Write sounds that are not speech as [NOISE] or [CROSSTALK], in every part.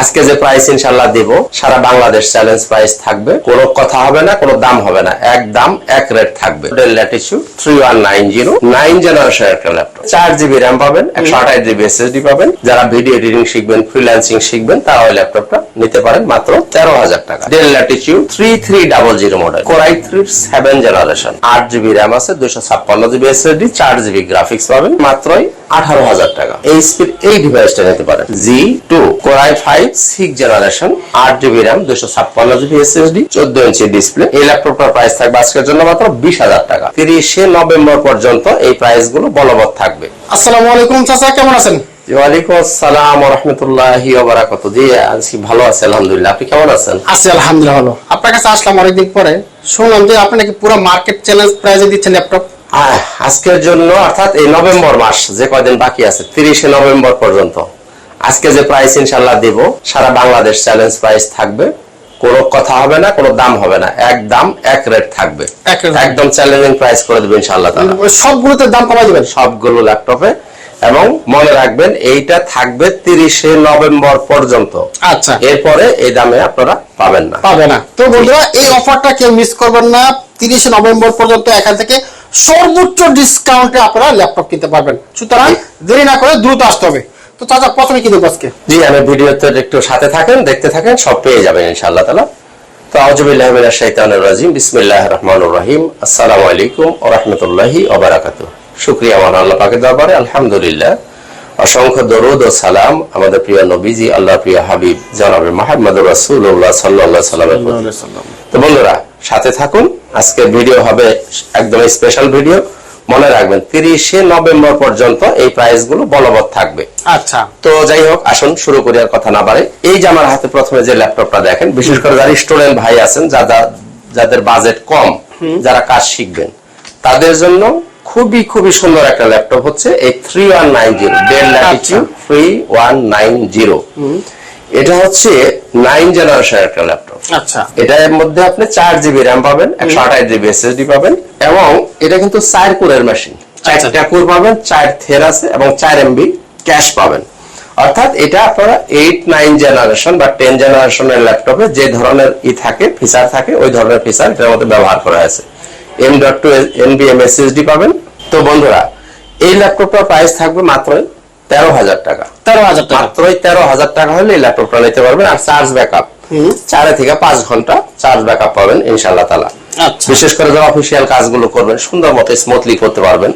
আজকে যে প্রাইস ইনশাল্লাহ দিব, সারা বাংলাদেশ চ্যালেঞ্জ প্রাইস থাকবে। কোনো কথা হবে না, কোনো দাম হবে না। এক দাম, এক রেট থাকবে। চার পাবেন জিবি এসএসডি পাবেন। যারা ভিডিও এডিটিং শিখবেন ফ্রিল্যান্সিং শিখবেন, তারা ওই ল্যাপটপটা নিতে পারেন মাত্র তেরো হাজার টাকা। Dell Latitude three three double zero model core i three seven generation আট জিবি র্যাম আছে দুশো ছাপ্পান্ন জিবি এসএসডি চার জিবি গ্রাফিক্স পাবেন, মাত্রই আঠারো হাজার টাকা। এই স্পিড এই ডিভাইসটা নিতে পারেন। G two core i five six generation আট জিবি র্যাম দুশো ছাপ্পান্ন জিবি এসএসডি চোদ্দ ইঞ্চি ডিসপ্লে এই ল্যাপটপটার প্রাইস থাকবে আজকের জন্য মাত্র বিশ হাজার টাকা। তিরিশে নভেম্বর পর্যন্ত এই প্রাইসগুলো বলবৎ থাকবে। আসসালামু আলাইকুম চাচা কেমন আছেন? ওয়ালাইকুম আসসালাম রহমতুল্লাহি ওবারাকাত। জি আজকে ভালো আছে আলহামদুলিল্লাহ। আপনি কেমন আছেন? আছি আলহামদুলিল্লাহ ভালো। আপনার কাছে আসলাম অনেকদিন পরে। শুনলাম যে আপনি নাকি পুরো মার্কেট চ্যালেঞ্জ প্রাইজে দিচ্ছেন ল্যাপটপ আজকের জন্য অর্থাৎ এই নভেম্বর মাস যে কয়দিন বাকি আছে তিরিশে নভেম্বর পর্যন্ত। আজকে যে প্রাইস ইনশাল্লাহ দিব সারা বাংলাদেশ চ্যালেঞ্জ প্রাইস থাকবে। কোনো কথা হবে না কোনো দাম হবে না। এক দাম এক রেট থাকবে। একদম চ্যালেঞ্জিং প্রাইস করে দেবেন ইনশাল্লাহ তাআলা সবগুলোতে দাম কমাই দিবেন? সবগুলো ল্যাপটপে এবং মনে রাখবেন এইটা থাকবে তিরিশে নভেম্বর পর্যন্ত। আচ্ছা। এরপরে এই দামে আপনারা পাবেন না। পাবে না। তো বন্ধুরা এই অফারটা কেউ মিস করবেন না। তিরিশে নভেম্বর পর্যন্ত এখান থেকে সর্বোচ্চ ডিসকাউন্টে আপনারা ল্যাপটপ কিনতে পারবেন। সুতরাং দেরি না করে দ্রুত আসতে হবে। তো চাচা প্রথমে কি দেবো আজকে? জি আমি ভিডিওতে একটু সাথে থাকেন দেখতে থাকেন সব পেয়ে যাবেন ইনশাআল্লাহ তাআলা তো মিনাশ শাইতানির রাজিম বিসমিল্লাহির রহমানির রহিম। আসসালামু আলাইকুম ওয়া রাহমাতুল্লাহি ওয়া বারাকাতুহু। শুকরিয়া মহান আল্লাহ পাকের দরবারে আলহামদুলিল্লাহ। অসংখ্য দরুদ ও সালাম আমাদের প্রিয় নবীজি আল্লাহ প্রিয় হাবিব জনাবে মুহাম্মদুর রাসূলুল্লাহ সাল্লাল্লাহু আলাইহি সাল্লামের প্রতি। তো বন্ধুরা সাথে থাকুন। আজকে ভিডিও হবে একদম স্পেশাল ভিডিও মনে রাখবেন তিরিশে নভেম্বর পর্যন্ত এই প্রাইসগুলো বলবৎ থাকবে। আচ্ছা। তো যাই হোক আসুন শুরু করি আর কথা না বাড়ে এই যে আমার হাতে প্রথমে যে ল্যাপটপটা দেখেন বিশেষ করে যারা স্টুডেন্ট ভাই আছেন যারা যাদের বাজেট কম যারা কাজ শিখবেন তাদের জন্য খুবই খুবই সুন্দর একটা ল্যাপটপ হচ্ছে এই three one nine zero Dell Latitude three one nine zero এটা হচ্ছে নাইন জেনারেশন একটা ল্যাপটপ আচ্ছা। এটার মধ্যে আপনি চার জিবি র্যাম পাবেন একশো আঠাশ জিবি এসএসডি পাবেন এবং এটা কিন্তু চার কোরের মেশিন চারটা কোর পাবেন চার থের আছে এবং চার এমবি ক্যাশ পাবেন। অর্থাৎ এটা আপনারা এইট নাইন জেনারেশন বা টেন জেনারেশনের ল্যাপটপে যে ধরনের ই থাকে ফিচার থাকে ওই ধরনের ফিচার এটার মধ্যে ব্যবহার করা হয়েছে। M dot two NBM SSD পাবেন। তো বন্ধুরা এই ল্যাপটপটার প্রাইস থাকবে মাত্র তেরো হাজার টাকা। তেরো হাজার টাকা। মাত্রই তেরো হাজার টাকা হলে ল্যাপটপটা নিতে পারবেন আর চার্জ ব্যাকআপ চারে থেকে পাঁচ ঘণ্টা চার্জ ব্যাকআপ পাবেন ইনশাল্লাহ তালা আচ্ছা। বিশেষ করে যারা অফিসিয়াল কাজগুলো করবেন সুন্দর মতো স্মুথলি করতে পারবেন।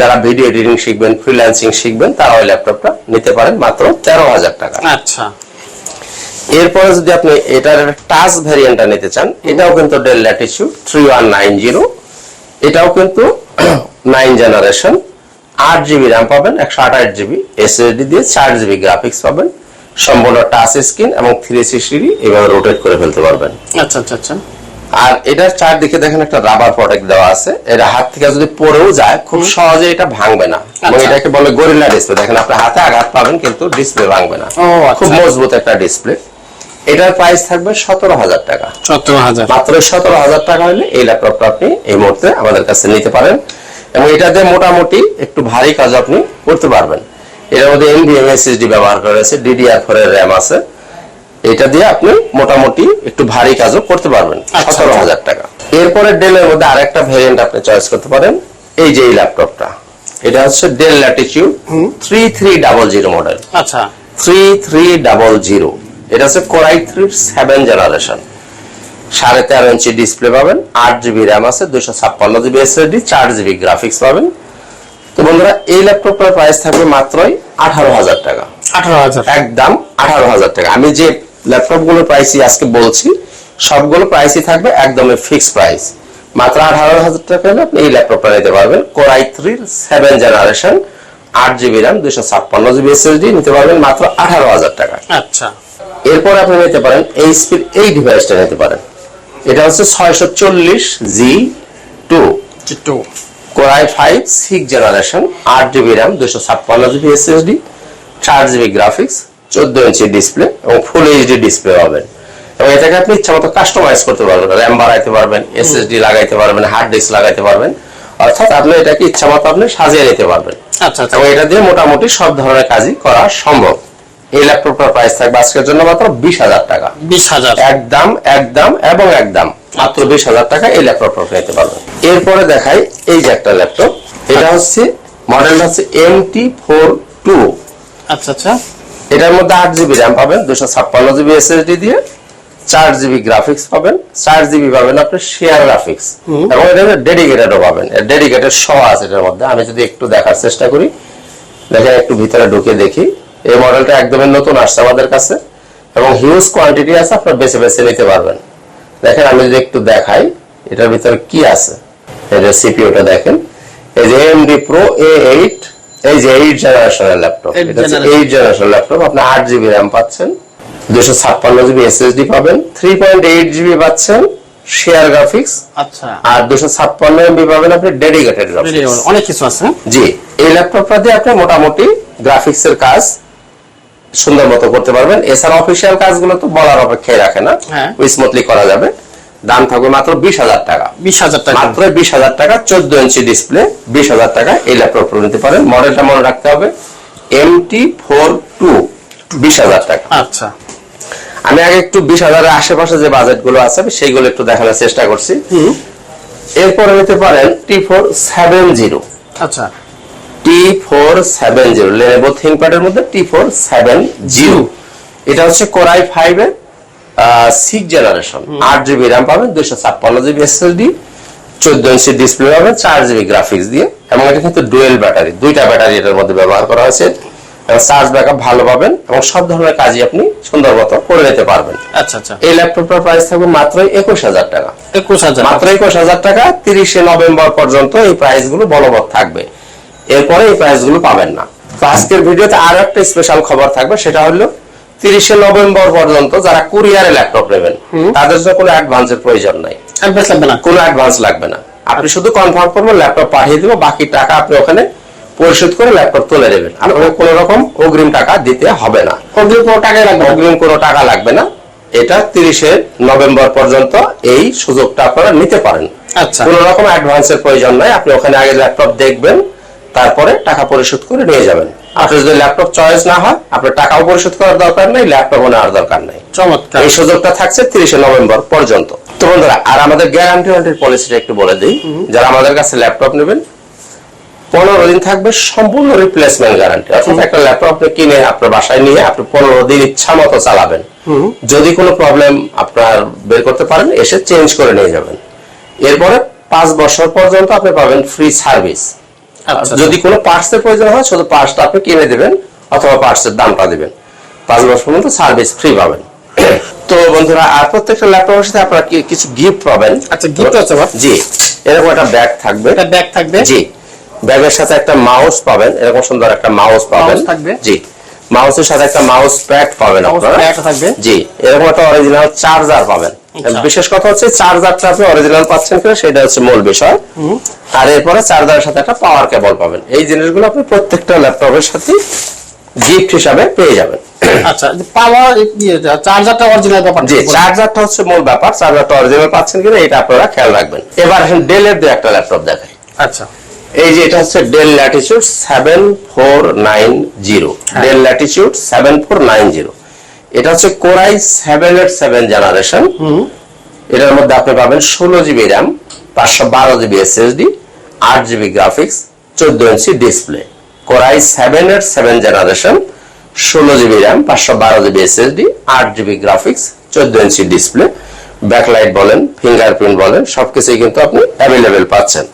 যারা ভিডিও এডিটিং শিখবেন ফ্রিল্যান্সিং শিখবেন তারা ওই ল্যাপটপটা নিতে পারেন মাত্র তেরো হাজার টাকা। আচ্ছা। এরপরে যদি আপনি এটার টাচ ভ্যারিয়েন্টটা নিতে চান এটাও কিন্তু Dell Latitude three one nine zero এটাও কিন্তু [CLEARS THROAT] নাইন জেনারেশন আট জিবি র্যাম পাবেন একশো আঠাশ জিবি এসএসডি দিয়ে চার জিবি গ্রাফিক্স পাবেন। সম্পূর্ণ টাচ স্ক্রিন এবং থ্রি সিক্সটি এভাবে রোটেট করে ফেলতে পারবেন। আচ্ছা আচ্ছা আচ্ছা। আর এটার চারদিকে দেখেন একটা রাবার প্রোটেক্ট দেওয়া আছে। এটা হাত থেকে যদি পড়েও যায় খুব সহজে এটা ভাঙবে না। এবং আচ্ছা। এটাকে বলে গরিল্লা ডিসপ্লে দেখেন আপনি হাতে আঘাত পাবেন কিন্তু ডিসপ্লে ভাঙবে না। আচ্ছা। খুব মজবুত একটা ডিসপ্লে এটার প্রাইস থাকবে সতেরো হাজার টাকা। সতেরো হাজার। মাত্র সতেরো হাজার টাকা হলে এই ল্যাপটপটা আপনি এই মুহূর্তে আমাদের কাছে নিতে পারেন। এবং এটাতে মোটামুটি একটু ভারী কাজ আপনি করতে পারবেন। এর মধ্যে এনভিএম এসএসডি ব্যবহার করা হয়েছে ডিডিআর ফোর এর র্যাম আছে। এটা দিয়ে আপনি মোটামুটি একটু ভারী কাজও করতে পারবেন আচ্ছা, সতেরো আচ্ছা। হাজার টাকা। এরপরে ডেলের মধ্যে আরেকটা ভেরিয়েন্ট আপনি চয়েস করতে পারেন এই যে এই ল্যাপটপটা এটা হচ্ছে Dell Latitude three three double zero model আচ্ছা। থ্রি থ্রি ডাবল জিরো এটা হচ্ছে কোরাই থ্রি সেভেন জেনারেশন সাড়ে তেরো ইঞ্চি ডিসপ্লে পাবেন আট জিবি র্যাম আছে দুশো ছাপ্পান্ন জিবি এসএসডি চার জিবি গ্রাফিক্স পাবেন। তো বন্ধুরা এই ল্যাপটপটার প্রাইস থাকবে মাত্রই আঠারো হাজার টাকা। আঠারো হাজার। একদম আঠারো হাজার টাকা। আমি যে ল্যাপটপগুলোর প্রাইসই আজকে বলছি সবগুলো প্রাইসই থাকবে একদমই ফিক্স প্রাইস মাত্র আঠারো হাজার টাকা হলে আপনি এই ল্যাপটপটা নিতে পারবেন। Core i three seven generation আট জিবি র্যাম দুশো ছাপ্পান্ন জিবি এসএসডি নিতে পারবেন মাত্র আঠারো হাজার টাকা। আচ্ছা। এরপর আপনি নিতে পারেন এই স্পিড এই ডিভাইসটা নিতে পারেন। এটা হচ্ছে ছয়শো চল্লিশ G two. চিট্টু core i five six generation আট জিবি র্যাম দুশো ছাপ্পান্ন জিবি এসএসডি চার জিবি গ্রাফিক্স চোদ্দ ইঞ্চি ডিসপ্লে এবং ফুল এইচডি ডিসপ্লে পাবেন। এবং এটাকে আপনি ইচ্ছা মতো কাস্টমাইজ করতে পারবেন র্যাম বাড়াইতে পারবেন এসএসডি লাগাইতে পারবেন হার্ড ডিস্ক লাগাইতে পারবেন। অর্থাৎ আপনি এটাকে ইচ্ছা মতো আপনি সাজিয়ে নিতে পারবেন। আচ্ছা আচ্ছা। এবং এটা দিয়ে মোটামুটি সব ধরনের কাজই করা সম্ভব। এই ল্যাপটপটার প্রাইস থাকবে আজকের জন্য মাত্র বিশ হাজার টাকা। বিশ হাজার। একদম একদম এবং একদম। মাত্র বিশ হাজার টাকা এই ল্যাপটপটা নিতে পারবেন। এরপরে দেখাই এই যে একটা ল্যাপটপ এটা হচ্ছে মডেলটা হচ্ছে এম টি ফোর টু আচ্ছা আচ্ছা। এটার মধ্যে আট জিবি র্যাম পাবেন দুশো ছাপ্পান্ন জিবি এসএসডি দিয়ে চার জিবি গ্রাফিক্স পাবেন চার জিবি পাবেন আপনি শেয়ার গ্রাফিক্স এবং এটা ডেডিকেটেডও পাবেন। ডেডিকেটেড সহ আছে এটার মধ্যে। আমি যদি একটু দেখার চেষ্টা করি দেখেন একটু ভিতরে ঢুকে দেখি। এই মডেলটা একদমই নতুন আসছে আমাদের কাছে এবং হিউজ কোয়ান্টিটি আছে আপনার বেছে বেছে নিতে পারবেন। দেখেন আমি যদি একটু দেখাই এটার ভিতরে কি আছে? এই যে সিপিইউটা দেখেন। এই যে এমডি প্রো এ এইট এই যে এইট জেনারেশনের ল্যাপটপ এটা। এইট জেনারেশন ল্যাপটপ আপনি আট জিবি র্যাম পাচ্ছেন দুশো ছাপ্পান্ন জিবি এসএসডি পাবেন থ্রি পয়েন্ট এইট জিবি পাচ্ছেন শেয়ার গ্রাফিক্স আচ্ছা। আর দুশো ছাপ্পান্ন এমবি পাবেন আপনি ডেডিকেটেড অনেক কিছু আছে? জি এই ল্যাপটপটা দিয়ে আপনি মোটামুটি গ্রাফিক্স এর কাজ সুন্দর মতো করতে পারবেন। এছাড়া অফিসিয়াল কাজগুলো তো বলার অপেক্ষায় রাখে না। হ্যাঁ। স্মুথলি করা যাবে। দাম থাকবে মাত্র বিশ হাজার টাকা। বিশ হাজার টাকা। মাত্র বিশ হাজার টাকা চোদ্দ ইঞ্চি ডিসপ্লে বিশ হাজার টাকা এই ল্যাপটপ নিতে পারেন। মডেলটা মনে রাখতে হবে এম টি ফোর টু বিশ হাজার টাকা। আচ্ছা। আমি আগে একটু বিশ হাজারের আশেপাশে যে বাজেটগুলো আছে আমি সেইগুলো একটু দেখানোর চেষ্টা করছি। এরপরে নিতে পারেন টি ফোর সেভেন জিরো আচ্ছা। T four seven zero Lenovo থিঙ্কপ্যাডের মধ্যে টি ফোর সেভেন জিরো এটা হচ্ছে কোরাই ফাইভ এর সিক্স জেনারেশন আট জিবি র্যাম পাবেন দুইশো ছাপ্পান্ন জিবি এসএসডি চোদ্দ ইঞ্চি ডিসপ্লে পাবেন চার জিবি গ্রাফিক্স দিয়ে। এবং এটা কিন্তু ডুয়েল ব্যাটারি দুইটা ব্যাটারি এটার মধ্যে ব্যবহার করা হয়েছে। চার্জ ব্যাকআপ ভালো পাবেন এবং সব ধরনের কাজই আপনি সুন্দর মতো করে নিতে পারবেন। আচ্ছা আচ্ছা। এই ল্যাপটপটার প্রাইস থাকবে মাত্র একুশ হাজার টাকা। একুশ হাজার মাত্র একুশ হাজার টাকা তিরিশে নভেম্বর পর্যন্ত এই প্রাইসগুলো বলবৎ থাকবে। এরপরে এই প্রাইসগুলো পাবেন না। তো আজকের ভিডিওতে আরও একটা স্পেশাল খবর থাকবে সেটা হলো তিরিশে নভেম্বর পর্যন্ত যারা কুরিয়ারে ল্যাপটপ নেবেন তাদের জন্য কোনো অ্যাডভান্সের প্রয়োজন নাই। অ্যাডভান্স লাগবে না। কোনো অ্যাডভান্স লাগবে না। আপনি শুধু কনফার্ম করবেন ল্যাপটপ পাঠিয়ে দিব বাকি টাকা আপনি ওখানে পরিশোধ করে ল্যাপটপ তুলে নেবেন। আর কোনো রকম অগ্রিম টাকা দিতে হবে না। অগ্রিম কোনো টাকাই লাগবে অগ্রিম কোনো টাকা লাগবে না। এটা তিরিশে নভেম্বর পর্যন্ত এই সুযোগটা আপনারা নিতে পারেন। আচ্ছা। কোন রকম অ্যাডভান্সের প্রয়োজন নাই। আপনি ওখানে আগে ল্যাপটপ দেখবেন তারপরে টাকা পরিশোধ করে নিয়ে যাবেন। আপনার যদি ল্যাপটপ চয়েস না হয় আপনার টাকাও পরিশোধ করার দরকার নেই ল্যাপটপও নেওয়ার দরকার নেই। চমৎকার। এই সুযোগটা থাকছে তিরিশে নভেম্বর পর্যন্ত। তো বন্ধুরা আর আমাদের গ্যারান্টি ওয়ারেন্টির পলিসিটা একটু বলে দিই। যারা আমাদের কাছে ল্যাপটপ নেবেন পনেরো দিন থাকবে সম্পূর্ণ রিপ্লেসমেন্ট গ্যারান্টি অর্থাৎ একটা ল্যাপটপ আপনি কিনে আপনার বাসায় নিয়ে আপনি পনেরো দিন ইচ্ছা মতো চালাবেন। যদি কোনো প্রবলেম আপনার বের করতে পারেন এসে চেঞ্জ করে নিয়ে যাবেন। এরপরে পাঁচ বছর পর্যন্ত আপনি পাবেন ফ্রি সার্ভিস যদি কোনো পার্টস এর প্রয়োজন হয় শুধু পার্টসটা আপনি কিনে দেবেন অথবা পার্টস এর দামটা দিবেন পাঁচ বছর পর্যন্ত সার্ভিস ফ্রি পাবেন [COUGHS] তো বন্ধুরা আর প্রত্যেকটা ল্যাপটপের সাথে আপনারা কিছু গিফট পাবেন আচ্ছা, gift আছে? জি এরকম একটা ব্যাগ থাকবে একটা ব্যাগ থাকবে জি ব্যাগের সাথে একটা মাউস পাবেন এরকম সুন্দর একটা মাউস পাবেন থাকবে? জি মাউসের সাথে একটা মাউস প্যাড পাবেন আপনারা থাকবে? জি এরকম একটা অরিজিনাল চার্জার পাবেন আচ্ছা। বিশেষ কথা হচ্ছে চার্জারটা আপনি অরিজিনাল পাচ্ছেন কিনা সেটা হচ্ছে মূল বিষয়। আর এরপরে চার্জারের সাথে একটা পাওয়ার কেবল পাবেন। এই জিনিসগুলো আপনি প্রত্যেকটা ল্যাপটপের সাথে গিফট হিসাবে পেয়ে যাবেন। আচ্ছা পাওয়ার চার্জারটা অরিজিনাল ব্যাপার জি চার্জারটা হচ্ছে মূল ব্যাপার। চার্জারটা অরিজিনাল পাচ্ছেন কিনা এটা আপনারা খেয়াল রাখবেন। এবার আসেন ডেলের দু একটা ল্যাপটপ দেখাই। আচ্ছা। এই যে এটা হচ্ছে Dell Latitude seven four nine zero. Dell Latitude seven four nine zero এটা হচ্ছে core i seven eight seven generation এটার মধ্যে আপনি পাবেন ষোলো জিবি র্যাম পাঁচশো বারো জিবি এসএসডি আট জিবি গ্রাফিক্স চোদ্দ ইঞ্চি display core i seven eight seven generation ষোলো জিবি র্যাম পাঁচশো বারো জিবি এসএসডি আট জিবি গ্রাফিক্স চোদ্দ ইঞ্চি ডিসপ্লে ব্যাকলাইট বলেন ফিঙ্গারপ্রিন্ট বলেন সবকিছুই কিন্তু আপনি অ্যাভেলেবেল পাচ্ছেন।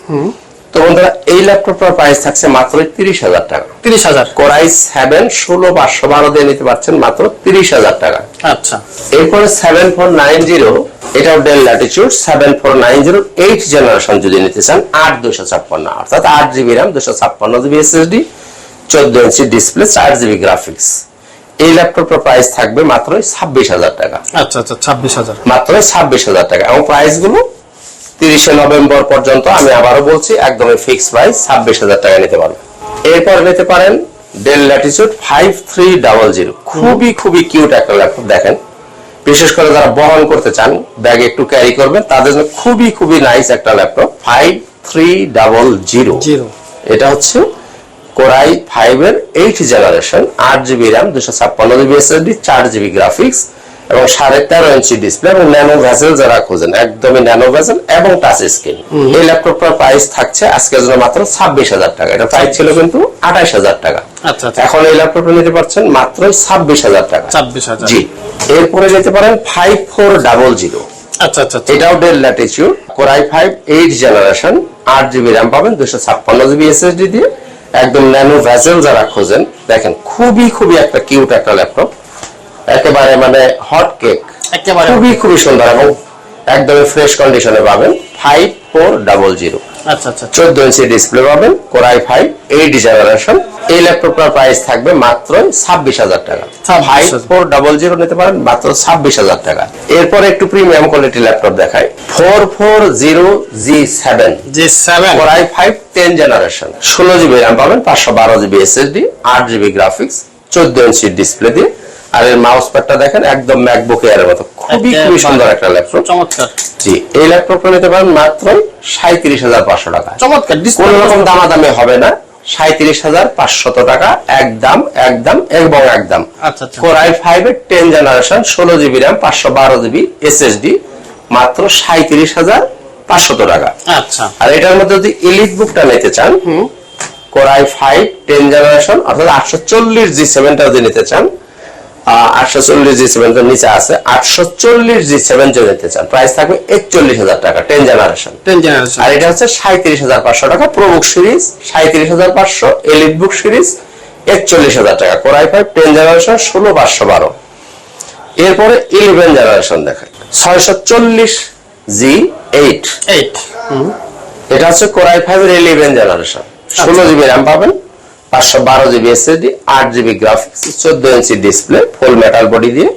তো বন্ধুরা এই ল্যাপটপটার প্রাইস থাকছে মাত্র তিরিশ হাজার টাকা। তিরিশ হাজার। কোরাই সেভেন ষোলো পাঁচশো বারো দিয়ে নিতে পারছেন মাত্র তিরিশ হাজার টাকা। আচ্ছা। এরপরে সেভেন ফোর নাইন জিরো এটাও Dell Latitude seven four nine zero eight generation যদি নিতে চান আট দুশো ছাপ্পান্ন অর্থাৎ আট জিবি র্যাম দুশো ছাপ্পান্ন জিবি এসএসডি চোদ্দ ইঞ্চি ডিসপ্লে চার জিবি গ্রাফিক্স এই ল্যাপটপটার প্রাইস থাকবে মাত্র ছাব্বিশ হাজার টাকা। আচ্ছা আচ্ছা ছাব্বিশ হাজার। মাত্র ছাব্বিশ হাজার টাকা। এবং প্রাইসগুলো তিরিশে নভেম্বর পর্যন্ত আমি আবারও বলছি একদমই ফিক্স প্রাইস ছাব্বিশ হাজার টাকা নিতে পারবেন। এরপর নিতে পারেন Dell Latitude five three double zero খুবই খুবই কিউট একটা ল্যাপটপ দেখেন। বিশেষ করে যারা বহন করতে চান ব্যাগে একটু ক্যারি করবেন তাদের জন্য খুবই খুবই নাইস একটা laptop five three double zero zero এটা হচ্ছে কোরাই ফাইভ এর এইট জেনারেশন আট জিবি র্যাম দুশো ছাপ্পান্ন জিবি এসএসডি চার জিবি গ্রাফিক্স এবং সাড়ে তেরো ইঞ্চি ডিসপ্লে এবং ন্যানো ভেসেল যারা খোঁজেন একদমই ন্যানো ভেসেল এবং টাচ স্ক্রিন এই ল্যাপটপটার প্রাইস থাকছে আজকের জন্য মাত্র ছাব্বিশ হাজার টাকা। এটা প্রাইস ছিল কিন্তু আঠাইশ হাজার টাকা। আচ্ছা আচ্ছা। এখন এই ল্যাপটপটা নিতে পারছেন মাত্র ছাব্বিশ হাজার টাকা। ছাব্বিশ হাজার। জি। এরপরে যেতে পারেন ফাইভ ফোর ডাবল জিরো আচ্ছা আচ্ছা। এটাও Dell Latitude five eight generation আট জিবি র্যাম পাবেন দুশো ছাপ্পান্ন জিবি এসএসডি দিয়ে। একদম ন্যানো ভ্যাসেল যারা খোঁজেন দেখেন খুবই খুবই একটা কিউট একটা ল্যাপটপ একেবারে মানে হট কেক একেবারে খুবই খুবই সুন্দর এবং একদমই ফ্রেশ কন্ডিশনে পাবেন ফাইভ ফোর ডাবল জিরো আচ্ছা আচ্ছা চোদ্দ ইঞ্চি ডিসপ্লে পাবেন core i five eight generation এই ল্যাপটপটার প্রাইস থাকবে মাত্র ছাব্বিশ হাজার টাকা। 26,000 ফাইভ ফোর ডাবল জিরো নিতে পারেন মাত্র ছাব্বিশ হাজার টাকা। এরপর একটু প্রিমিয়াম কোয়ালিটি ল্যাপটপ দেখায় four four zero G seven G seven core i five ten generation ষোলো জিবি র্যাম পাবেন পাঁচশো বারো জিবি এসএসডি আট জিবি গ্রাফিক্স চোদ্দ ইঞ্চি ডিসপ্লে দিয়ে। আর এর মাউস প্যাডটা দেখেন একদম ম্যাকবুক এর মতো। খুবই খুবই সুন্দর একটা ল্যাপটপ চমৎকার। জি এই ল্যাপটপটা নিতে পারেন মাত্র সাঁত্রিশ হাজার পাঁচশো টাকা। চমৎকার কোন রকম দামাদামি হবে না। সাঁত্রিশ হাজার পাঁচশত টাকা একদম একদম এবং একদম। আচ্ছা, আচ্ছা। আই ফাইভ এর টেন জেনারেশন ষোলো জিবি র্যাম পাঁচশো বারো জিবি এসএসডি মাত্র সাঁত্রিশ হাজার পাঁচশত টাকা। আচ্ছা। আর এটার মধ্যে যদি ইলিট বুকটা নিতে চান core i five ten generation অর্থাৎ আটশো চল্লিশ জি সেভেনটা যদি নিতে চান আটশো চল্লিশ জি সেভেন নিচে আছে। আটশো চল্লিশ জি সেভেন যদি নিতে চান। প্রাইস থাকবে একচল্লিশ হাজার টাকা টেন জেনারেশন টেন জেনারেশন আর এটা হচ্ছে সাঁত্রিশ হাজার পাঁচশো টাকা প্রবুক সিরিজ সাঁত্রিশ হাজার পাঁচশো এলিট বুক সিরিজ একচল্লিশ হাজার টাকা। কোরাই ফাইভ টেন জেনারেশন ষোলো পাঁচশো বারো। এরপরে ইলেভেন জেনারেশন দেখায় ছয়শো চল্লিশ জি এইট এইট এটা হচ্ছে কোরাই ফাইভ এর ইলেভেন জেনারেশন ষোলো জিবি র্যাম পাবেন পাঁচশো বারো জিবি এসএসডি আট জিবি গ্রাফিক্স চোদ্দ ইঞ্চি ডিসপ্লে ফুল মেটাল বডি দিয়ে।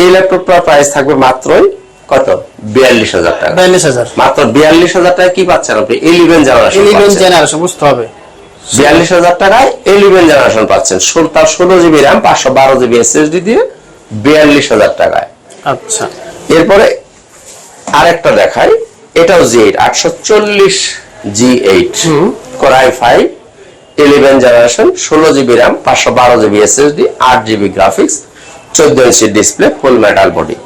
এই ল্যাপটপটার প্রাইস থাকবে মাত্রই কত? বিয়াল্লিশ হাজার টাকা। বিয়াল্লিশ হাজার। মাত্র বিয়াল্লিশ হাজার টাকা কি পাচ্ছেন আপনি? ইলেভেন জেনারেশন ইলেভেন জেনারেশন বুঝতে হবে। বিয়াল্লিশ হাজার টাকায় ইলেভেন জেনারেশন পাচ্ছেন। তার ষোলো জিবি র্যাম পাঁচশো বারো জিবি এসএসডি দিয়ে বিয়াল্লিশ হাজার টাকায়। আচ্ছা। এরপরে আরেকটা দেখাই। এটাও জি এইট আটশো চল্লিশ G eight core i five eleven generation ষোলো জিবি র্যাম পাঁচশো বারো জিবি এসএসডি আট জিবি গ্রাফিক্স চোদ্দ ইঞ্চি ডিসপ্লে ফুল মেটাল বডি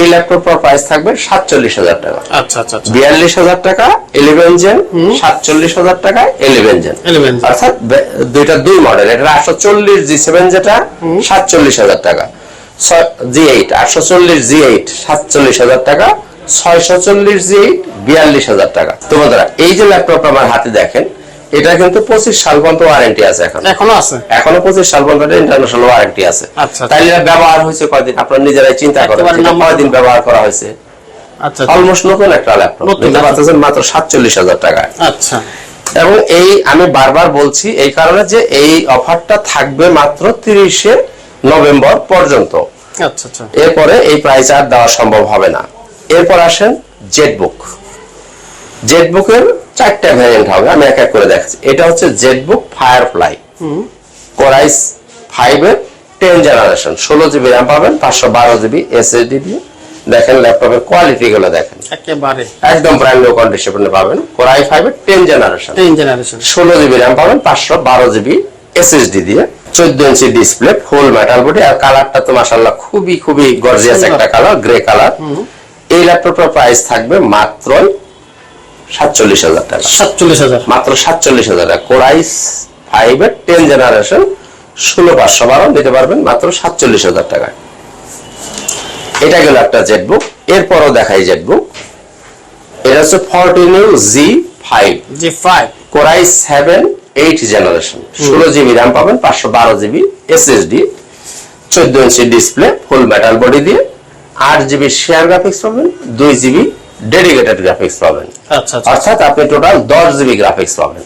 এই ল্যাপটপটার প্রাইস থাকবে সাতচল্লিশ হাজার টাকা। আচ্ছা আচ্ছা আচ্ছা। বিয়াল্লিশ হাজার টাকা ইলেভেন জেন সাতচল্লিশ হাজার টাকা ইলেভেন জেন 11 অর্থাৎ দুইটা দুই মডেল এটা আটশো চল্লিশ জি সেভেন যেটা সাতচল্লিশ হাজার টাকা। জি এইট আটশো চল্লিশ জি এইট সাতচল্লিশ হাজার টাকা। ছয়শো চল্লিশ জি এইট বিয়াল্লিশ হাজার টাকা। তো বন্ধুরা এই যে ল্যাপটপটা আমার হাতে দেখেন এটা কিন্তু পঁচিশ সাল পর্যন্ত ওয়ারেন্টি আছে এখন। এখনও আছে? এখনও পঁচিশ সাল পর্যন্ত ইন্টারন্যাশনাল ওয়ারেন্টি আছে। আচ্ছা। তাই এটা ব্যবহার হয়েছে কয়দিন? আপনারা নিজেরাই চিন্তা করেন কয়দিন ব্যবহার করা হয়েছে। আচ্ছা অলমোস্ট নতুন একটা ল্যাপটপ নতুন নিতে পারতেছেন মাত্র সাতচল্লিশ হাজার টাকায়। আচ্ছা। এবং এই আমি বারবার বলছি এই কারণে যে এই অফারটা থাকবে মাত্র তিরিশে নভেম্বর পর্যন্ত। আচ্ছা আচ্ছা। এরপরে এই প্রাইস আর দেওয়া সম্ভব হবে না। এরপর আসেন জেটবুক জেটবুকের চারটা ভ্যারিয়েন্ট হবে আমি এক এক করে দেখাচ্ছি। এটা হচ্ছে ZBook Firefly core i five এর টেন জেনারেশন ষোলো জিবি র্যাম পাবেন পাঁচশো বারো জিবি এসএসডি দিয়ে। দেখেন ল্যাপটপের কোয়ালিটি গুলো দেখেন। একেবারে। একদম ব্র্যান্ড নিউ কন্ডিশনে পাবেন। কোরাই ফাইভ এর টেন জেনারেশন টেন জেনারেশন ষোলো জিবি র্যাম পাবেন পাঁচশো বারো জিবি এসএসডি দিয়ে। চোদ্দ ইঞ্চি ডিসপ্লে ফুল মেটাল বডি আর কালারটা তো মাসাল্লাহ খুবই খুবই গর্জিয়াস। একটা কালার গ্রে কালার এই ল্যাপটপটার প্রাইস থাকবে মাত্র সাতচল্লিশ হাজার টাকা। সাতচল্লিশ হাজার। মাত্র সাতচল্লিশ হাজার টাকা। কোরাইস ফাইভ এর টেন জেনারেশন ষোলো পাঁচশো বারো নিতে পারবেন মাত্র সাতচল্লিশ হাজার টাকায় এটা গেল একটা জেটবুক এরপরও দেখাই জেটবুক এটা হচ্ছে fourteen G five G five core i seven eight generation ষোলো জিবি র্যাম পাবেন পাঁচশো বারো জিবি এসএসডি চোদ্দ ইঞ্চি ডিসপ্লে ফুল মেটাল বডি দিয়ে। আট জিবি শেয়ার গ্রাফিক্স পাবেন দুই জিবি ডেডিকেটেড গ্রাফিক্স পাবেন। আচ্ছা আচ্ছা। অর্থাৎ আপনি টোটাল দশ জিবি গ্রাফিক্স পাবেন।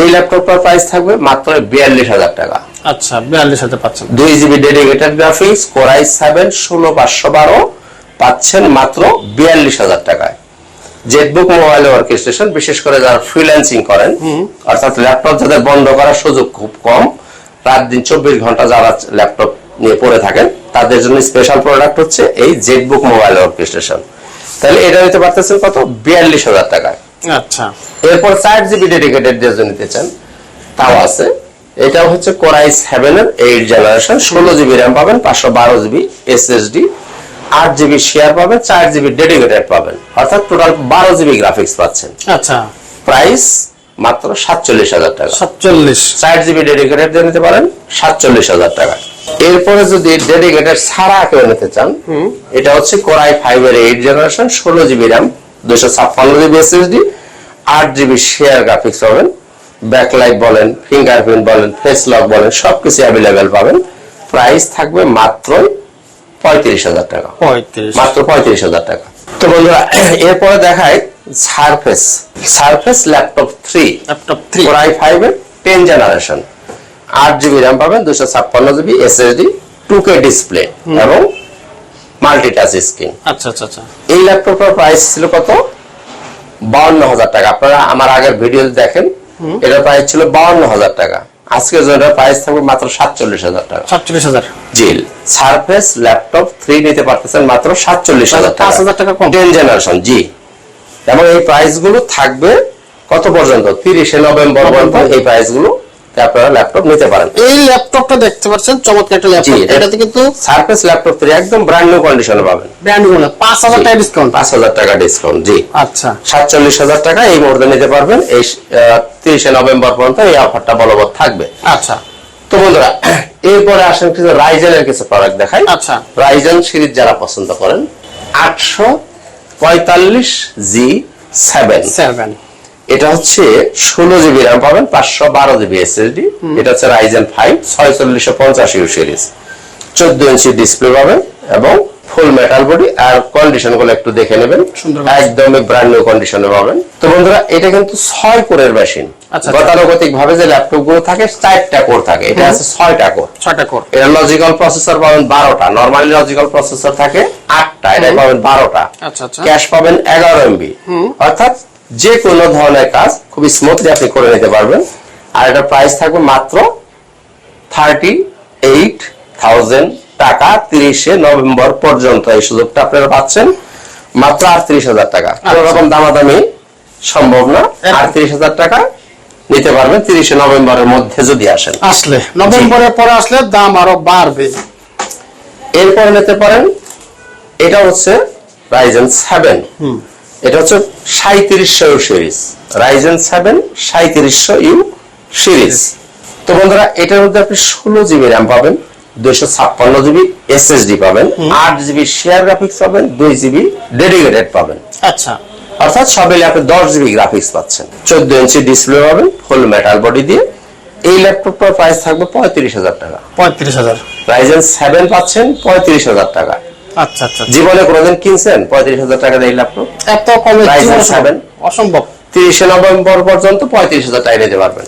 এই ল্যাপটপটার প্রাইস থাকবে মাত্র বিয়াল্লিশ হাজার টাকা। আচ্ছা বিয়াল্লিশ হাজার পাচ্ছেন। দুই GB dedicated graphics core i seven ষোলো পাঁচশো বারো পাচ্ছেন মাত্র বিয়াল্লিশ হাজার টাকায়। জেটবুক মোবাইল ওয়ার্কস্টেশন বিশেষ করে যারা ফ্রিল্যান্সিং করেন অর্থাৎ ল্যাপটপ যাদের বন্ধ করার সুযোগ খুব কম রাত দিন চব্বিশ ঘণ্টা যারা ল্যাপটপ নিয়ে পড়ে থাকেন তাদের জন্য স্পেশাল প্রোডাক্ট হচ্ছে এই জেটবুক মোবাইল ওয়ার্কস্টেশন তাহলে এটা নিতে পারতেছেন কত? বিয়াল্লিশ হাজার টাকায়। আচ্ছা। এরপর চার জিবি ডেডিকেটেড যে নিতে চান তাও আছে। এটা হচ্ছে কোরাই সেভেন এর এইট জেনারেশন ষোলো জিবি র্যাম পাবেন পাঁচশো বারো জিবি এস এস ডি আট জিবি শেয়ার পাবেন চার জিবি ডেডিকেটেড পাবেন। অর্থাৎ টোটাল বারো জিবি গ্রাফিক্স পাচ্ছেন। আচ্ছা। প্রাইস মাত্র সাতচল্লিশ হাজার টাকা। সাতচল্লিশ। চার জিবি ডেডিকেটেড দিয়ে নিতে পারেন সাতচল্লিশ হাজার টাকা। এরপরে যদি ডেডিকেটেড ছাড়া কেউ নিতে চান এটা হচ্ছে কোরাই ফাইভ এর এইট জেনারেশন ষোলো জিবি র্যাম দুশো ছাপ্পান্ন জিবি এসএসডি আট জিবি শেয়ার গ্রাফিক্স পাবেন। ব্যাকলাইট বলেন ফিঙ্গারপ্রিন্ট বলেন ফেস লক বলেন সবকিছু অ্যাভেলেবেল পাবেন। প্রাইস থাকবে মাত্র পঁয়ত্রিশ হাজার টাকা। মাত্র পঁয়ত্রিশ হাজার টাকা। তো বন্ধুরা এরপরে দেখায় Surface Surface laptop three laptop three core i five এর টেন জেনারেশন আট জিবি র্যাম পাবেন দুশো ছাপ্পান্ন GB SSD two K display এবং মাল্টিটাচ স্ক্রিন আচ্ছা আচ্ছা আচ্ছা। এই ল্যাপটপটার প্রাইস ছিল কত? বাউন্ন হাজার টাকা। আপনারা আমার আগের ভিডিও দেখেন এটার প্রাইস ছিল বাউন্ন হাজার টাকা। আজকে এটার প্রাইস থাকবে মাত্র সাতচল্লিশ হাজার টাকা। সাতচল্লিশ হাজার। জিল সারফেস ল্যাপটপ থ্রি নিতে পারতেছেন মাত্র সাতচল্লিশ হাজার পাঁচ হাজার টাকা। কম। Ten generation G. এবং এই প্রাইসগুলো থাকবে কত পর্যন্ত? তিরিশে নভেম্বর পর্যন্ত এই প্রাইসগুলো আপনারা ল্যাপটপ নিতে পারেন। এই ল্যাপটপটা দেখতে পাচ্ছেন চমৎকার একটা ল্যাপটপ এটাতে কিন্তু সারফেস ল্যাপটপ একদম ব্র্যান্ড নিউ কন্ডিশনে পাবেন। ব্র্যান্ড টাকা ডিসকাউন্ট টাকা জি। আচ্ছা। সাতচল্লিশ হাজার টাকা এই মুহূর্তে নিতে পারবেন। এই তিরিশে নভেম্বর পর্যন্ত এই অফারটা বলবৎ থাকবে। আচ্ছা। তো বন্ধুরা এরপরে আসেন কিছু রাইজেনের কিছু প্রোডাক্ট দেখাই। আচ্ছা। রাইজেন সিরিজ যারা পছন্দ করেন আটশো পঁয়তাল্লিশ জি সেভেন। সেভেন। এটা হচ্ছে ষোলো জিবি র্যাম পাবেন পাঁচশো বারো জিবি এসএসডি এটা হচ্ছে রাইজেন ফাইভ ছয়চল্লিশশো পঞ্চাশ ইউ সিরিজ। চোদ্দ ইঞ্চি ডিসপ্লে পাবেন। এবং ফুল মেটাল বডি আর কন্ডিশনগুলো একটু দেখে নেবেন। একদমই ব্র্যান্ড নিউ কন্ডিশনে পাবেন। তো বন্ধুরা এটা কিন্তু ছয় কোরের মেশিন আচ্ছা। গতানুগতিক ভাবে যে ল্যাপটপগুলো থাকে চারটা কোর থাকে। এটা আছে ছয়টা কোর। ছয়টা কোর। এটা লজিক্যাল প্রসেসর পাবেন বারোটা। নর্মালি লজিক্যাল প্রসেসর থাকে আটটা। এটা পাবেন বারোটা। আচ্ছা, আচ্ছা। ক্যাশ পাবেন এগারো এমবি অর্থাৎ যে কোনো ধরনের কাজ খুবই স্মুথলি আপনি করে নিতে পারবেন। আর এটা প্রাইস থাকবে মাত্র থার্টি এইট থাউজেন্ড টাকা তিরিশে নভেম্বর পর্যন্ত এই সুযোগটা আপনারা পাচ্ছেন। মাত্র আটত্রিশ হাজার টাকা। কোন রকম দামাদামি সম্ভব না। আটত্রিশ হাজার টাকা নিতে পারবেন তিরিশে নভেম্বরের মধ্যে যদি আসেন। আসলে নভেম্বরের পরে আসলে দাম আরও বাড়বে। এরপর নিতে পারেন এটা হচ্ছে রাইজেন সেভেন এটা হচ্ছে সাঁত্রিশশো ইউ সিরিজ। রাইজেন সেভেন সাঁত্রিশশো ইউ সিরিজ তো বন্ধুরা এটার মধ্যে আপনি ষোলো জিবি র্যাম পাবেন। দুইশো ছাপ্পান্ন জিবি এসএসডি পাবেন আট জিবি শেয়ার গ্রাফিক্স পাবেন দুই জিবি ডেডিকেটেড পাবেন। আচ্ছা। অর্থাৎ সব মিলে আপনি দশ জিবি গ্রাফিক্স পাচ্ছেন। চোদ্দ ইঞ্চি ডিসপ্লে পাবেন ফুল মেটাল বডি দিয়ে। এই ল্যাপটপটার প্রাইস থাকবে পঁয়ত্রিশ হাজার টাকা। পঁয়ত্রিশ হাজার। রাইজেন সেভেন পাচ্ছেন পঁয়ত্রিশ হাজার টাকা। আচ্ছা আচ্ছা জীবনে কোনোদিন কিনছেন? পঁয়ত্রিশ হাজার টাকা দিয়ে ল্যাপটপ এত কমে জীবনে seven। অসম্ভব। তিরিশে নভেম্বর পর্যন্ত পঁয়ত্রিশ হাজার টাকা নিতে পারবেন।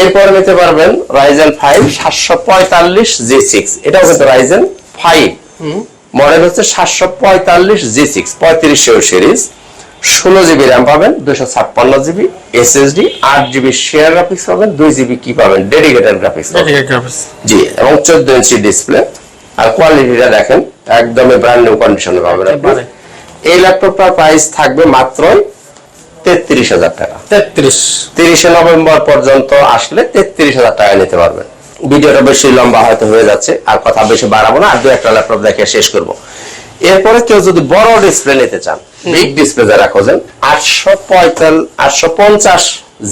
এরপর নিতে পারবেন রাইজেন ফাইভ সাতশো পঁয়তাল্লিশ জি সিক্স এটাও কিন্তু রাইজেন ফাইভ মডেল হচ্ছে সাতশো পঁয়তাল্লিশ জি সিক্স পঁয়ত্রিশশো সিরিজ ষোলো জিবি র্যাম পাবেন দুশো ছাপ্পান্ন জিবি এসএসডি আট জিবি শেয়ার গ্রাফিক্স পাবেন দুই জিবি কি পাবেন? ডেডিকেটেড গ্রাফিক্স জি এবং চোদ্দ ইঞ্চি ডিসপ্লে আর কোয়ালিটিটা দেখেন একদমই ব্র্যান্ড নিউ কন্ডিশনে পাবেন। এই ল্যাপটপটার প্রাইস থাকবে মাত্র তেত্রিশ হাজার টাকা। তেত্রিশ। তিরিশে নভেম্বর পর্যন্ত আসলে তেত্রিশ হাজার টাকা নিতে পারবেন ভিডিওটা বেশি লম্বা হয়তো হয়ে যাচ্ছে আর কথা বেশি বাড়াবো না আর দু একটা ল্যাপটপ দেখে শেষ করব। এরপরে কেউ যদি বড় ডিসপ্লে নিতে চান বিগ ডিসপ্লে যারা খোঁজেন আটশো পঁয়তাল আটশো পঞ্চাশ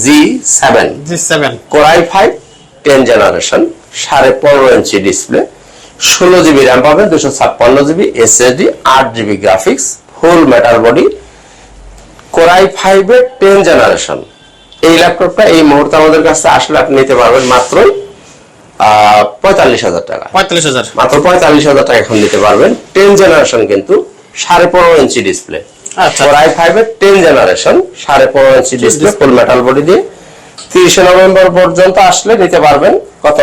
G seven G seven core i five ten generation সাড়ে পনেরো ইঞ্চি ডিসপ্লে ষোলো জিবি র্যাম পাবেন দুশো ছাপ্পান্ন জিবি এসএসডি আট GB graphics full metal body core i five এর টেন জেনারেশন এই ল্যাপটপটা এই মুহূর্তে আমাদের কাছে আসলে আপনি নিতে পারবেন মাত্র পঁয়তাল্লিশ হাজার টাকা। পঁয়তাল্লিশ হাজার। মাত্র পঁয়তাল্লিশ হাজার টাকা এখন নিতে পারবেন। টেন জেনারেশন কিন্তু সাড়ে পনেরো ইঞ্চি ডিসপ্লে আচ্ছা। কোরাই ফাইভ এর টেন জেনারেশন সাড়ে পনেরো inch display full metal body দিয়ে। তিরিশে নভেম্বর পর্যন্ত আসলে নিতে পারবেন কত?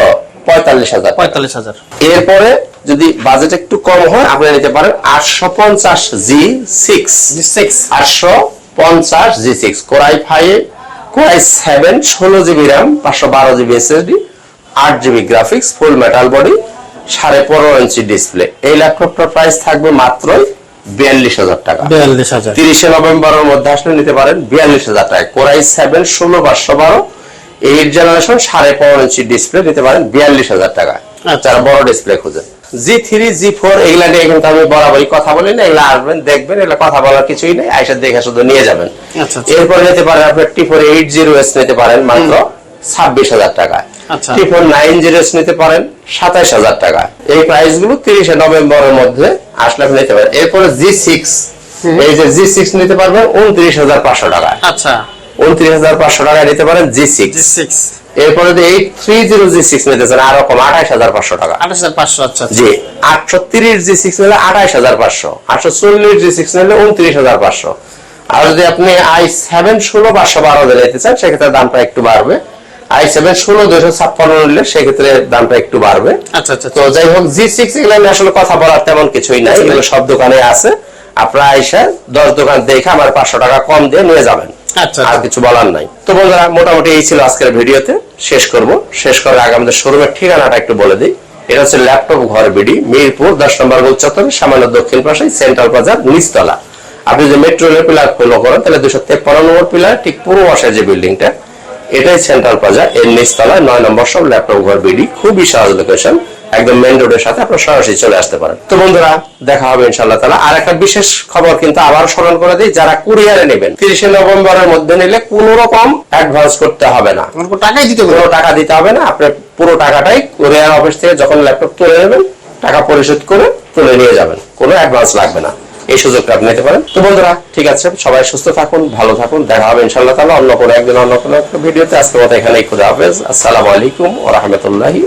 পঁয়তাল্লিশ হাজার। পঁয়তাল্লিশ হাজার। এরপরে যদি বাজেট একটু কম হয় আপনি নিতে পারেন আটশো পঞ্চাশ জি সিক্স জি সিক্স আটশো পঞ্চাশ G six core i five core i seven ষোলো জিবি র্যাম পাঁচশো বারো জিবি এসএসডি আট GB graphics full metal body সাড়ে পনেরো ইঞ্চি ডিসপ্লে এই ল্যাপটপটার প্রাইস থাকবে মাত্রই বিয়াল্লিশ হাজার টাকা। বিয়াল্লিশ হাজার। তিরিশে নভেম্বরের মধ্যে আসলে নিতে পারেন বিয়াল্লিশ হাজার টাকা কোরাই সেভেন ষোলো পাঁচশো বারো এইট জেনারেশন সাড়ে পনেরো ইঞ্চি ডিসপ্লে নিতে পারেন বিয়াল্লিশ হাজার টাকা আচ্ছা। যারা বড় ডিসপ্লে খুঁজে জি থ্রি জি ফোর এগুলা নিয়ে কিন্তু আমি বরাবরই কথা বলি না এগুলা আসবেন দেখবেন এগুলা কথা বলার কিছুই নেই আইসা দেখে শুধু নিয়ে যাবেন। আচ্ছা, আচ্ছা। এরপরে নিতে পারেন আপনি T four eight zero S নিতে পারেন মাত্র ছাব্বিশ হাজার টাকা। T four nine zero S নিতে পারেন সাতাইশ হাজার টাকা এই প্রাইসগুলো তিরিশে নভেম্বরের মধ্যে আসলে আপনি নিতে পারেন। এরপরে জি সিক্স এই যে জি সিক্স নিতে পারবেন উনত্রিশ হাজার পাঁচশো টাকা আচ্ছা। উনত্রিশ হাজার পাঁচশো টাকা নিতে পারেন জি সিক্স জি সিক্স এরপরে যে eight three zero G six নিতে চান আরও কম আঠাইশ হাজার পাঁচশো টাকা। আঠাশ হাজার পাঁচশো আচ্ছা আচ্ছা। জি আটশো তিরিশ জি সিক্স নিলে আঠাইশ হাজার পাঁচশো আটশো চল্লিশ জি সিক্স নিলে উনত্রিশ হাজার পাঁচশো। আর যদি আপনি আই সেভেন ষোলো পাঁচশো বারো হাজার নিতে চান সেক্ষেত্রে দামটা একটু বাড়বে। আই সেভেন ষোলো দুশো ছাপ্পান্ন নিলে সেক্ষেত্রে দামটা একটু বাড়বে। আচ্ছা আচ্ছা তো যাই হোক জি সিক্স এগুলো নিয়ে আসলে কথা বলার তেমন কিছুই নাই এগুলো সব দোকানে আছে। আপনারা আইসা দশ দোকান দেখে আমার পাঁচশো টাকা কম দিয়ে নিয়ে যাবেন। আচ্ছা, আর আচ্ছা। কিছু বলার নাই। তো বন্ধুরা, মোটামুটি এই ছিল আজকের ভিডিওতে। শেষ করব। শেষ করার আগে আমাদের শোরুমের ঠিকানাটা একটু বলে দিই। এটা হচ্ছে ল্যাপটপ ঘর বিডি, মিরপুর, দশ নম্বর গোল চত্বর সামান্য দক্ষিণ পাশে, সেন্ট্রাল বাজার, নিচতলা। আপনি যদি মেট্রো রেল পিলার ফলো করেন, তাহলে দুশো তেপ্পান্ন নম্বর পিলার, ঠিক পুরো পাশে যে বিল্ডিংটা এটাই সেন্ট্রাল প্লাজা এর নিচতলায় নয় নম্বর সব ল্যাপটপ ঘর বিডি খুবই সহজ লোকেশন একদম মেন রোডের সাথে আপনার সরাসরি চলে আসতে পারেন। তো বন্ধুরা দেখা হবে ইনশাল্লাহ তালা আর একটা বিশেষ খবর কিন্তু আবার স্মরণ করে দিই যারা কুরিয়ারে নেবেন তিরিশে নভেম্বরের মধ্যে নিলে কোন রকম অ্যাডভান্স করতে হবে না। টাকাই দিতে হবে কোনো টাকা দিতে হবে না আপনি পুরো টাকাটাই কুরিয়ার অফিস থেকে যখন ল্যাপটপ তুলে নেবেন টাকা পরিশোধ করে তুলে নিয়ে যাবেন কোনো অ্যাডভান্স লাগবে না। এই সুযোগটা আপনি নিতে পারেন। তো বন্ধুরা, ঠিক আছে, সবাই সুস্থ থাকুন, ভালো থাকুন, দেখা হবে ইনশাল্লাহ তাহলে অন্য কোনো একদিন, অন্য কোনো একটা ভিডিওতে। আজকে মতো এখানেই খুদা হাফেজ। আসসালামু আলাইকুম ও রহমতুল্লাহি